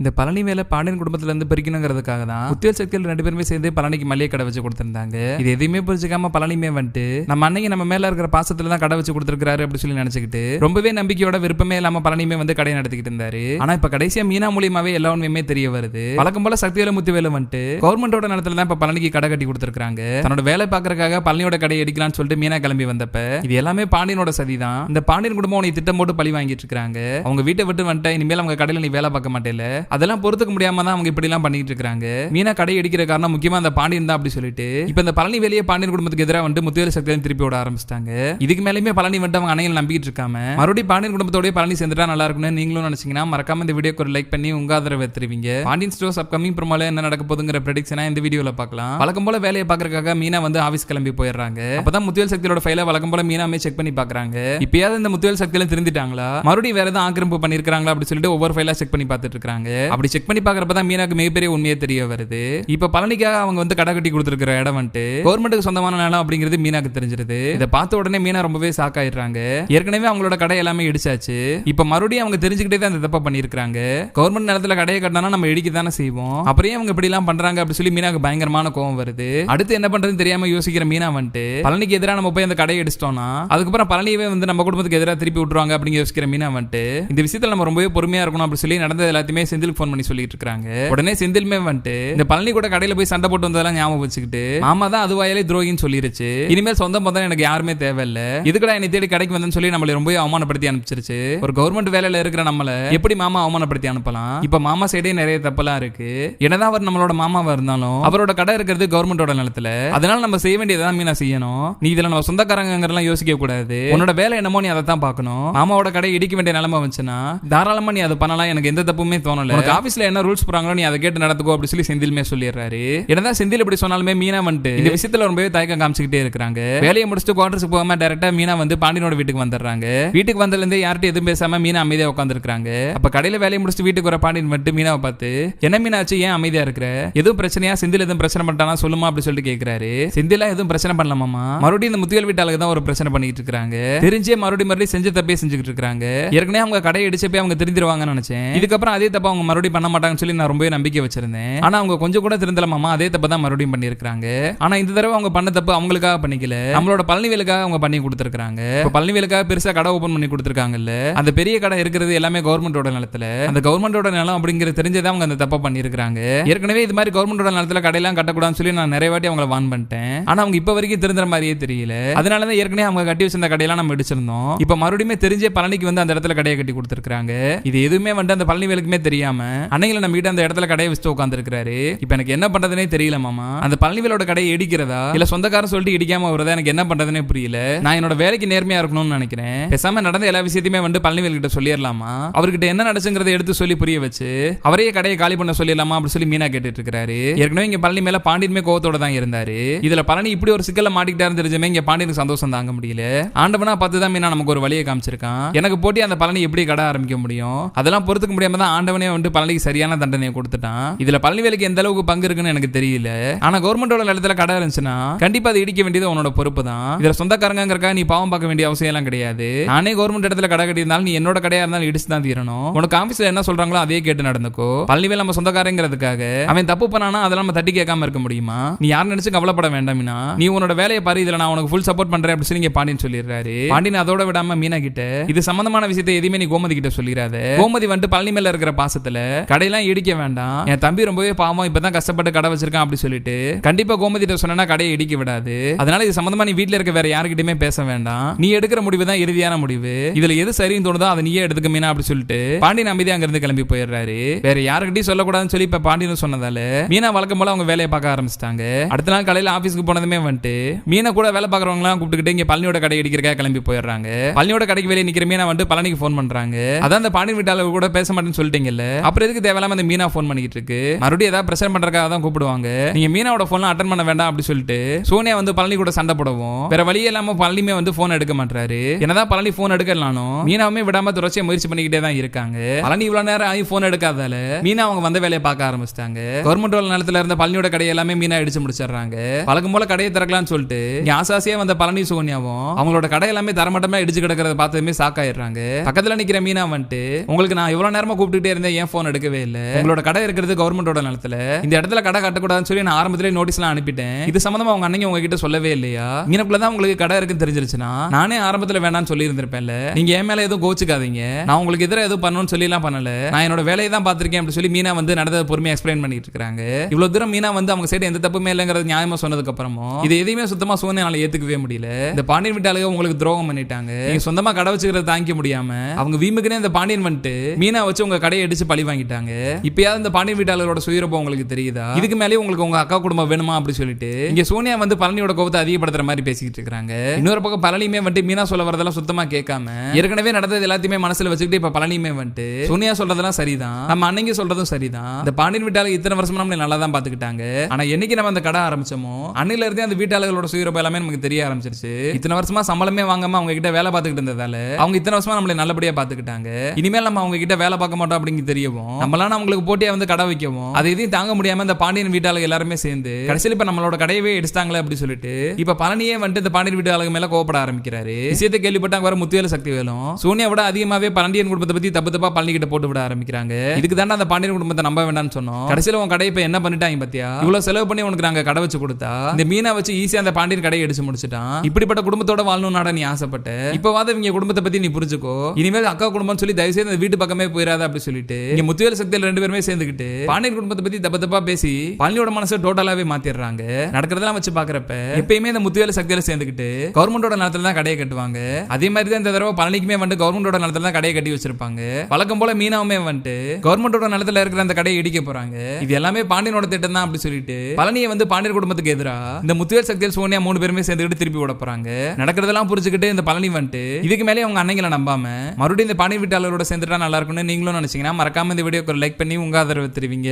இந்த பழனி வேலை பாண்டியன் குடும்பத்துல இருந்து பிரிக்கணுங்கிறதுக்காக தான் உத்தியோக சக்தியில் ரெண்டு பேருமே சேர்ந்து பழனிக்கு மளிகை கடை வச்சு கொடுத்திருந்தாங்க. இது எதையுமே புரிஞ்சுக்காம பழனிமே வந்துட்டு நம்ம அன்னைக்கு நம்ம மேல இருக்கிற பாசத்துல தான் கடை வச்சு கொடுத்துருக்காரு அப்படின்னு சொல்லி நினைச்சுக்கிட்டு ரொம்பவே நம்பிக்கையோட விருப்பமே இல்லாம பழனிமே வந்து கடை நடத்திக்கிட்டு இருந்தாரு. ஆனா இப்ப கடைசியா மீனா மூலியமாவே எல்லா உண்மையுமே தெரிய வருது. வழக்கம் போல சக்திவேல முத்துவேல வந்துட்டு கவர்மெண்டோட நிலத்துல தான் இப்ப பழனிக்கு கடை கட்டி கொடுத்துருக்காங்க தன்னோட வேலை பாக்குறதுக்காக பழனியோட கடையை அடிக்கலாம்னு சொல்லிட்டு மீனா கிளம்பி வந்தப்ப இது எல்லாமே பாண்டியனோட சதி தான். இந்த பாண்டியன் குடும்பம் உனக்கு திட்டம் போட்டு பழி வாங்கிட்டு இருக்காங்க அவங்க வீட்டை விட்டு வந்துட்டேன் இனிமேல் அவங்க கடையில நீ வேலை பார்க்க மாட்டேல அதெல்லாம் பொறுத்துக்க முடியாம தான் அவங்க இப்படி எல்லாம் பண்ணிட்டு இருக்காங்க மீனா கடை அடிக்கிற காரணம் முக்கியமா அந்த பாண்டியன் தான் அப்படி சொல்லிட்டு இப்ப இந்த பழனி வேலையை பாண்டியன் குடும்பத்துக்கு எதிராக வந்து முத்துவேல் சக்தியை திருப்பி விட ஆரம்பிச்சிட்டாங்க. இதுக்கு மேலேயுமே பழனி வந்து அவங்க அணையில் நம்பிக்கிட்டு இருக்காம மறுபடியும் பாண்டியன் குடும்பத்தோடய பழனி சேர்ந்துட்டா நல்லா இருக்கும்னு நீங்களும் நினைச்சீங்கன்னா மறக்காம இந்த வீடியோக்கு ஒரு லைக் பண்ணி உங்க ஆதரவு தெரிவிங்க. பாண்டியன் ஸ்டோர்ஸ் அப்கமிங் ப்ரோமோல என்ன நடக்க போதுங்கிற ப்ரெடிக்ஷனா இந்த வீடியோல பார்க்கலாம். வழக்கம் போல வேலையை பாக்குறதுக்காக மீனா வந்து ஆபீஸ் கிளம்பி போயிடுறாங்க. அப்பதான் முத்துவேல் சக்தியோட ஃபைல வழக்கம் போல மீனாமே செக் பண்ணி பாக்குறாங்க இப்பயாவது இந்த முத்துவேல் சக்தியில திருந்திட்டாங்களா மறுபடியும் வேற எதாவது ஆக்கிரமிப்பு பண்ணிருக்காங்களா அப்படின்னு சொல்லிட்டு ஒவ்வொரு ஃபைலா செக் பண்ணி பார்த்துட்டு இருக்காங்க. அப்படி செக் பண்ணி பாக்குறப்ப தான் மீனாக்கு மிகப்பெரிய உண்மையே தெரிய வருது. இப்ப பழனிக்காக அவங்க வந்து கடை கட்டி கொடுத்துருக்கிற இடம் வந்துட்டு கவர்மெண்ட்டுக்கு சொந்தமான நிலம் அப்படிங்கிறது மீனாக்கு தெரிஞ்சிருது. இதை பார்த்த உடனே மீனா ரொம்பவே ஷாக் ஆயிடுறாங்க. ஏற்கனவே அவங்களோட கடை எல்லாமே இடிச்சாச்சு. இப்ப மறுபடியும் அவங்க தெரிஞ்சுக்கிட்டே தான் இந்த தப்பை பண்ணிருக்காங்க கவர்மெண்ட் நிலத்துல கடையை கட்டினா நம்ம இடிக்க தானே செய்வோம். அப்புறம் அவங்க இப்படி எல்லாம் பண்றாங்க அப்படி சொல்லி மீனாக்கு பயங்கரமான கோவம் வருது. அடுத்து என்ன பண்றதுன்னு தெரியாம யோசிக்கிற மீனா வந்துட்டு பழனிக்கு எதிராக நம்ம போய் அந்த கடையை அடிச்சிட்டோம்னா அதுக்கப்புறம் பழனியவே வந்து நம்ம குடும்பத்துக்கு எதிராக திருப்பி விட்டுருவாங்க அப்படின்னு யோசிக்கிற மீனா வந்துட்டு இந்த விஷயத்துல நம்ம ரொம்பவே பொறுமையா இருக்கணும் அப்படி சொல்லி நடந்தது எல்லாத்தையுமே செந்தில் ஃபோன் பண்ணி சொல்லிட்டு இருக்காங்க உடனே செந்திலுமே வந்துட்டு இந்த பழனி கூட கடையில போய் சண்டை போட்டு வந்ததெல்லாம் ஞாபகம் வச்சுக்கிட்டு மாமா தான் அதுவாயாலே துரோகின்னு சொல்லிருச்சு. இனிமேல் சொந்தம் பந்தம் எனக்கு யாருமே தேவையில்ல. இதுக்கடா என்னை தேடி கடைக்கு வந்தேன்னு சொல்லி நம்மளை ரொம்ப அவமானப்படுத்தி அனுப்பிச்சிருச்சு. ஒரு கவர்மெண்ட் வேலையில இருக்கிற நம்மள எப்படி மாமா அவமானப்படுத்தி அனுப்பலாம்? இப்ப மாமா சைடே நிறைய தப்பெல்லாம் இருக்கு. என்னதான் அவர் நம்மளோட மாமாவா இருந்தாலும் அவரோட கடை இருக்கிறது கவர்மெண்டோட நிலத்துல. அதனால நம்ம செய்ய வேண்டியதான் மீனா செய்யணும். நீ இதுல நம்ம சொந்தக்காரங்கிறலாம் யோசிக்க கூடாது. உன்னோட வேலை என்னமோ நீ அதை தான் பார்க்கணும். மாமாவோட கடை இடிக்க வேண்டிய நிலைமை வந்துச்சுன்னா தாராளமா நீ அதை பண்ணலாம். எனக்கு எந்த தப்புமே தோணல. உனக்கு ஆபீஸ்ல என்ன ரூல்ஸ் போறாங்களோ நீ அதை கேட்டு நடத்துக்கோ அப்படி சொல்லி செந்திலுமே சொல்லிடுறாரு. என்னதான் செந்தில் இப்படி சொன்னாலுமே மீனா வந்துட்டு இந்த விஷயத்துல ரொம்பவே தயக்கம் காமிச்சுக்கிட்டே இருக்காங்க வேலையை முடிச்சுட்டு குவார்டர்ஸ் போகாம டேரக்டா மீனா வந்து பாண்டியனோட வீட்டுக்கு வந்துடுறாங்க. வீட்டுக்கு வந்ததுல இருந்து யார்கிட்ட எதுவும் பேசாம மீனா அமைதியா உட்காந்துருக்காங்க அப்ப கடையில வேலையை முடிச்சுட்டு வீட்டுக்கு வர பாண்டியன் வந்துட்டு மீனாவை பார்த்து என்ன மீனாச்சு ஏன் அமைதியா இருக்கிற? எதுவும் பிரச்சனையா? செந்தில் எதுவும் பிரச்சனை பண்ணிட்டானா? சொல்லுமா? அப்படி சொல்லிட்டு கேக்குறாரு. செந்திலா எதுவும் பிரச்சனை பண்ணலாமா மறுபடியும் இந்த முத்தியல் வீட்டாளுக்கு தான் ஒரு பிரச்சனை பண்ணிட்டு இருக்காங்க தெரிஞ்சே மறுபடியும் மறுபடியும் செஞ்ச தப்பே செஞ்சுக்கிட்டு இருக்காங்க ஏற்கனவே அவங்க கடையை அடிச்சப்பே அவங்க தெரிஞ்சிருவாங்கன்னு நினைச்சேன். இதுக்கப்புறம் அதே தப்பா அவங்க மறுபடியும் பண்ண மாட்டாங்கன்னு சொல்லி நான் ரொம்பவே நம்பிக்கை வச்சிருந்தேன். ஆனா அவங்க கொஞ்சம் கூட திருந்தலமாமா அதே தப்ப தான் மறுபடியும் பண்ணியிருக்காங்க ஆனா இந்த தடவை அவங்க பண்ண தப்பு அவங்களுக்காக பண்ணிக்கல. நம்மளோட பழனிவேலுக்காக அவங்க பண்ணி கொடுத்துருக்காங்க இப்போ பழனிவேலுக்காக பெருசா கடை ஓபன் பண்ணி கொடுத்துருக்காங்கல்ல. அந்த பெரிய கடை இருக்கிறது எல்லாமே கவர்மெண்டோட நிலத்துல. அந்த கவர்மெண்டோட நிலம் அப்படிங்கிறது தெரிஞ்சதே அவங்க அந்த தப்பை பண்ணியிருக்காங்க ஏற்கனவே இது மாதிரி கவர்மெண்டோட நிலத்துல கடையெல்லாம் கட்டக்கூடாதுன்னு சொல்லி நான் நிறைய வாட்டி அவங்கள வான் பண்ணிட்டேன். ஆனா அவங்க இப்ப வரைக்கும் திருந்துற மாதிரியே தெரியல. அதனால தான் ஏற்கனவே அவங்க கட்டி வச்சிருந்த கடையெல்லாம் நம்ம இடிச்சிருந்தோம். இப்ப மறுபடியும் தெரிஞ்சே பழனிக்கு வந்து அந்த இடத்துல கடையை கட்டி கொடுத்துருக்காங்க இது எதுவுமே வந்து அந்த பழனி தெரியாது தெரியாம அன்னையில நம்ம வீட்டு அந்த இடத்துல கடையை வச்சுட்டு உட்காந்துருக்காரு இப்ப எனக்கு என்ன பண்றதுனே தெரியல மாமா. அந்த பழனிவேலோட கடையை இடிக்கிறதா? இல்ல சொந்தக்காரன் சொல்லிட்டு இடிக்காம வருதா? எனக்கு என்ன பண்றதுனே புரியல. நான் என்னோட வேலைக்கு நேர்மையா இருக்கணும்னு நினைக்கிறேன். பேசாம நடந்த எல்லா விஷயத்தையுமே வந்து பழனிவேல் கிட்ட சொல்லிடலாமா? அவர்கிட்ட என்ன நடச்சுங்கிறத எடுத்து சொல்லி புரிய வச்சு அவரே கடையை காலி பண்ண சொல்லிடலாமா அப்படி சொல்லி மீனா கேட்டுட்டு இருக்காரு ஏற்கனவே இங்க பழனி மேல பாண்டியனுமே கோவத்தோட தான் இருந்தாரு. இதுல பழனி இப்படி ஒரு சிக்கல மாட்டிக்கிட்டாரு தெரிஞ்சுமே இங்க பாண்டியனுக்கு சந்தோஷம் தாங்க முடியல. ஆண்டவனா பார்த்து தான் மீனா நமக்கு ஒரு வழியை காமிச்சிருக்கான். எனக்கு போட்டி அந்த பழனி எப்படி கடை ஆரம்பிக்க முடியும்? அதெல்லாம் பொறுத்துக்க முடியாம தான் ஆண்டவனே வந்து பழனிக்கு சரியான தண்டனையை கொடுத்துட்டான். இதுல பழனிவேலுக்கு எந்த அளவுக்கு பங்கு இருக்குன்னு எனக்கு தெரியல. ஆனா கவர்மெண்டோட நிலத்துல கடை இருந்துச்சுன்னா கண்டிப்பா அதை இடிக்க வேண்டியது உன்னோட பொறுப்பு தான் இதுல சொந்தக்காரங்கிறக்கா நீ பாவம் பார்க்க வேண்டிய அவசியம் எல்லாம் கிடையாது. நானே கவர்மெண்ட் இடத்துல கடை கட்டியிருந்தாலும் நீ என்னோட கடையா இருந்தாலும் இடிச்சு தான் தீரணும். உனக்கு ஆபீஸ்ல என்ன சொல்றாங்களோ அதே கேட்டு நடந்துக்கோ. பழனிவேல் நம்ம சொந்தக்காரங்கிறதுக்காக அவன் தப்பு பண்ணானா அதெல்லாம் நம்ம தட்டி கேட்காம இருக்க முடியுமா? நீ யார் நினைச்சு கவலைப்பட வேண்டாம்னா நீ உன்னோட வேலையை பாரு இதுல நான் உனக்கு ஃபுல் சப்போர்ட் பண்றேன் அப்படின்னு சொல்லி பாண்டியன் சொல்லிடுறாரு. பாண்டியன் அதோட விடாம மீனா கிட்ட இது சம்பந்தமான விஷயத்தை எதுவுமே நீ கோமதி கிட்ட சொல்லிடாத. கோமதி வந்துட்டு பழனி மேல இருக்கிற பாசத்தை பாசத்துல கடையெல்லாம் இடிக்க வேண்டாம். என் தம்பி ரொம்பவே பாவம் இப்பதான் கஷ்டப்பட்டு கடை வச்சிருக்கான் அப்படி சொல்லிட்டு. கண்டிப்பா கோமதி சொன்னா கடையை இடிக்க விடாது. அதனால இது சம்பந்தமா நீ வீட்டுல இருக்க வேற யாருக்கிட்டயுமே பேச வேண்டாம். நீ எடுக்கிற முடிவு தான் இறுதியான முடிவு. இதுல எது சரின்னு தோணுதோ அதை நீயே எடுத்துக்க மீனா அப்படி சொல்லிட்டு பாண்டியன் அமைதி அங்க இருந்து கிளம்பி போயிடுறாரு. வேற யாருக்கிட்டையும் சொல்லக்கூடாதுன்னு சொல்லி இப்ப பாண்டியன் சொன்னதால மீனா வழக்கம் போல அவங்க வேலையை பார்க்க ஆரம்பிச்சிட்டாங்க. அடுத்த நாள் காலையில ஆபீஸ்க்கு போனதுமே வந்துட்டு மீனா கூட வேலை பாக்குறவங்க எல்லாம் கூப்பிட்டுக்கிட்டு இங்க பழனியோட கடை இடிக்கிறக்கா கிளம்பி போயிடுறாங்க. பழனியோட கடைக்கு வெளியே நிக்கிற மீனா வந்துட்டு பழனிக்கு ஃபோன் பண்றாங்க. அதான் அந்த பாண்டியன் வீட்டாளர் கூட பேச மாட்டேன்னு சொல்லிட்டீங்கல்ல. அப்புறம் எதுக்கு தேவையில்லாம அந்த மீனா ஃபோன் பண்ணிக்கிட்டு இருக்கு மறுபடியும் ஏதாவது பிரச்சனை பண்றதுக்காக தான் கூப்பிடுவாங்க. நீங்க மீனாவோட ஃபோன்லாம் அட்டன் பண்ண வேண்டாம் அப்படின்னு சொல்லிட்டு சோனியா வந்து பழனி கூட சண்டை போடவும் வேற வழியே இல்லாம பழனியுமே வந்து போன் எடுக்க மாட்டாரு என்னதான் பழனி போன் எடுக்கலானும் மீனாவுமே விடாம தொடர்ச்சியா முயற்சி பண்ணிக்கிட்டே தான் இருக்காங்க. பழனி இவ்வளவு நேரம் ஆகி போன் எடுக்காதால மீனா அவங்க வந்த வேலையை பார்க்க ஆரம்பிச்சிட்டாங்க. கவர்மெண்ட் நிலத்துல இருந்த பழனியோட கடை எல்லாமே மீனா அடிச்சு முடிச்சிடுறாங்க. பழக்கம் போல கடையை திறக்கலாம்னு சொல்லிட்டு இங்க ஆசாசியா வந்த பழனி சோனியாவும் அவங்களோட கடை எல்லாமே தரமட்டமா இடிச்சு கிடக்கிறத பார்த்ததுமே சாக்காயிடுறாங்க பக்கத்துல நிக்கிற மீனா வந்துட்டு உங்களுக்கு நான் இவ்வளவு நேரமா கூப்பிட்டுட்டே இருந்தேன் ஏன் போன் எடுக்கவே இல்ல. உங்களோட கடை இருக்கிறது கவர்மெண்டோட நிலத்துல. இந்த இடத்துல கடை கட்டக்கூடாதுன்னு சொல்லி நான் ஆரம்பத்திலே நோட்டீஸ்லாம் அனுப்பிட்டேன். இது சம்பந்தமா உங்க அன்னைக்கு உங்ககிட்ட சொல்லவே இல்லையா? இங்கனக்குள்ள தான் உங்களுக்கு கடை இருக்குன்னு தெரிஞ்சிருச்சுன்னா நானே ஆரம்பத்துல வேணாம்னு சொல்லி இருந்திருப்பேன்ல நீங்க என் மேல எதுவும் கோச்சுக்காதீங்க. நான் உங்களுக்கு எதிராக எதுவும் பண்ணணும்னு சொல்லி எல்லாம் பண்ணல. நான் என்னோட வேலையை தான் பார்த்திருக்கேன் அப்படின்னு சொல்லி மீனா வந்து நடந்ததை பொறுமையா எக்ஸ்பிளைன் பண்ணிட்டு இருக்காங்க. இவ்வளவு தூரம் மீனா வந்து அவங்க சைடு எந்த தப்புமே இல்லைங்கிறது நியாயமா சொன்னதுக்கு அப்புறமும் இது எதையுமே சுத்தமா சோனியால ஏத்துக்கவே முடியல. இந்த பாண்டியன் வீட்டாளுங்க உங்களுக்கு துரோகம் பண்ணிட்டாங்க. நீங்க சொந்தமா கடை வச்சுக்கிறத தாங்கிக்க முடியாம அவங்க வீமுக்குனே இந்த பாண்டியன் வந்துட்டு மீனா வச்சு உங்க கடையை அடிச்சு பழி வாங்கிட்டாங்க இப்பயாவது இந்த பாண்டியன் வீட்டாளரோட சுயரூபம் உங்களுக்கு தெரியுதா? இதுக்கு மேலே உங்களுக்கு உங்க அக்கா குடும்பம் வேணுமா அப்படி சொல்லிட்டு இங்க சோனியா வந்து பழனியோட கோபத்தை அதிகப்படுத்துற மாதிரி பேசிக்கிட்டு இருக்காங்க. இன்னொரு பக்கம் பழனியுமே வந்துட்டு மீனா சொல்ல வரதெல்லாம் சுத்தமா கேட்காம ஏற்கனவே நடந்தது எல்லாத்தையுமே மனசுல வச்சுக்கிட்டு இப்ப பழனியுமே வந்துட்டு சோனியா சொல்றதெல்லாம் சரிதான். நம்ம அன்னைக்கு சொல்றதும் சரிதான். இந்த பாண்டியன் வீட்டாளர் இத்தனை வருஷமா நம்மளை நல்லா தான் பாத்துக்கிட்டாங்க ஆனா என்னைக்கு நம்ம அந்த கடை ஆரம்பிச்சோமோ அன்னில இருந்தே அந்த வீட்டாளர்களோட சுயரூபம் எல்லாமே நமக்கு தெரிய ஆரம்பிச்சிருச்சு. இத்தனை வருஷமா சம்பளமே வாங்காம அவங்க கிட்ட வேலை பார்த்துக்கிட்டு இருந்ததால அவங்க இத்தனை வருஷமா நம்மளை நல்லபடியா பாத்துக்கிட்டாங்க இனிமேல் நம்ம அவங்க கிட்ட வேலை பார்க்க மாட்டோம் அப்படிங்க தெரியவும். நம்மளாம் அவங்களுக்கு போட்டியா வந்து கடை வைக்கவும். அது எதையும் தாங்க முடியாம இந்த பாண்டியன் வீட்டாளர் எல்லாருமே சேர்ந்து கடைசியில் இப்ப நம்மளோட கடையவே எடுத்தாங்களே அப்படி சொல்லிட்டு இப்ப பழனியே வந்துட்டு இந்த பாண்டியன் வீட்டாளர் மேல கோவப்பட ஆரம்பிக்கிறாரு. விஷயத்தை கேள்விப்பட்டாங்க வர முத்துவேல சக்தி வேலும் சோனியா விட அதிகமாவே பாண்டியன் குடும்பத்தை பத்தி தப்பு தப்பா பழனி கிட்ட போட்டு விட ஆரம்பிக்கிறாங்க. இதுக்கு தானே அந்த பாண்டியன் குடும்பத்தை நம்ப வேண்டாம்னு சொன்னோம். கடைசியில் உன் கடை இப்ப என்ன பண்ணிட்டாங்க பத்தியா? இவ்வளவு செலவு பண்ணி உனக்கு நாங்க கடை வச்சு கொடுத்தா இந்த மீனா வச்சு ஈஸியா அந்த பாண்டியன் கடையை அடிச்சு முடிச்சிட்டான். இப்படிப்பட்ட குடும்பத்தோட வாழணும்னாட நீ ஆசைப்பட்ட. இப்பவாத இவங்க குடும்பத்தை பத்தி நீ புரிஞ்சுக்கோ. இனிமேல் அக்கா குடும்பம்னு சொல்லி தயவுசெய்து அந்த வீட்டு பக்கமே போயிடாத அப்படி சொல்லிட்டு இங்க முத்துவேல் சக்தியில் ரெண்டு பேருமே சேர்ந்துகிட்டு பாண்டியன் குடும்பத்தை பத்தி தப்ப தப்பா பேசி பழனியோட மனசை டோட்டலாவே மாத்திடுறாங்க. நடக்கிறதெல்லாம் வச்சு பாக்குறப்ப எப்பயுமே இந்த முத்துவேல சக்தியில சேர்ந்துகிட்டு கவர்மெண்டோட நிலத்துல தான் கடையை கட்டுவாங்க. அதே மாதிரி தான் இந்த தடவை பழனிக்குமே வந்து கவர்மெண்டோட நிலத்துல தான் கடையை கட்டி வச்சிருப்பாங்க. வழக்கம் போல மீனாவுமே வந்துட்டு கவர்மெண்டோட நிலத்துல இருக்கிற அந்த கடையை இடிக்க போறாங்க. இது எல்லாமே பாண்டியனோட திட்டம் தான் அப்படி சொல்லிட்டு பழனியை வந்து பாண்டியன் குடும்பத்துக்கு எதிராக இந்த முத்துவேல் சக்தியில் சோனியா மூணு பேருமே சேர்ந்துக்கிட்டு திருப்பி விட போறாங்க. நடக்கிறதெல்லாம் புரிஞ்சுக்கிட்டு இந்த பழனி வந்துட்டு இதுக்கு மேலே அவங்க அன்னைங்களை நம்பாம மறுபடியும் இந்த பாண்டியன் வீட்டாளரோட சேர்ந்துட்டா நல்லா இருக்கும்னு நீங்களும் நினைச்சீங்கன்னா மறக்காமல் இந்த வீடியோக்கு ஒரு லைக் பண்ணி உங்கள் ஆதரவு தெரிவிங்க.